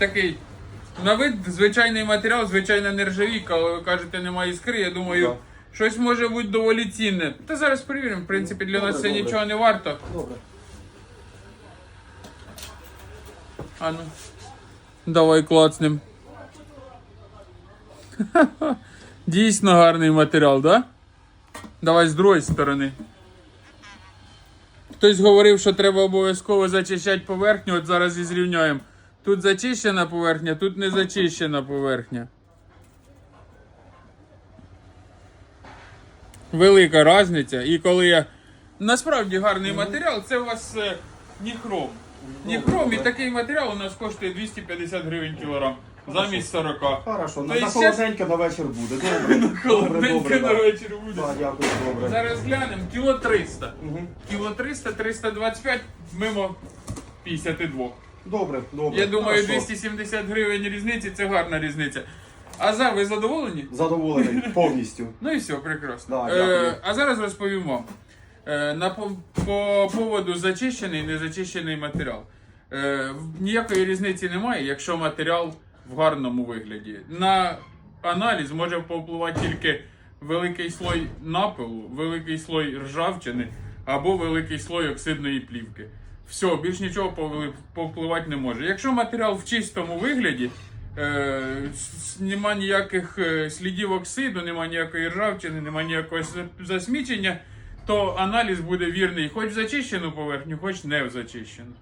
такий. На вид звичайний матеріал, звичайна нержавійка, але ви кажете, немає іскри. Я думаю, Да. щось може бути доволі цінне. Та зараз перевіримо. В принципі, для нас це добре. нічого не варто. Добре. А ну. Давай клацнем. Дійсно гарний матеріал, да? Давай з другої сторони. Хтось говорив, що треба обов'язково зачищати поверхню, от зараз і зрівняємо. Тут зачищена поверхня, тут не зачищена поверхня. Велика різниця. І коли я. Насправді гарний матеріал, це у вас е, ніхром. Ніхром і такий матеріал у нас коштує 250 гривень кілограм. Замість 40. Хорошо, на, на есть холодненьке на вечір буде. Добре. Добре, Холодненько добре. на да. вечір буде. Да, дякую, добре. Зараз глянемо, кіло 300. Мгм. Кіло 300, 325, мимо 52. Добре, добре. Я думаю, Хорошо. 270 гривень різниці це гарна різниця. Азар, ви задоволені? Задоволений повністю. Ну і все, прекрасно. Да, дякую. е, а зараз розповім вам. Е, на по, по поводу зачищений і незачищений матеріал. Е, в- ніякої різниці немає, якщо матеріал в гарному вигляді. На аналіз може повпливати тільки великий слой напилу, великий слой ржавчини або великий слой оксидної плівки. Все, більш нічого повпливати не може. Якщо матеріал в чистому вигляді, е, нема ніяких е, слідів оксиду, нема ніякої ржавчини, нема ніякого засмічення, то аналіз буде вірний хоч в зачищену поверхню, хоч не в зачищену.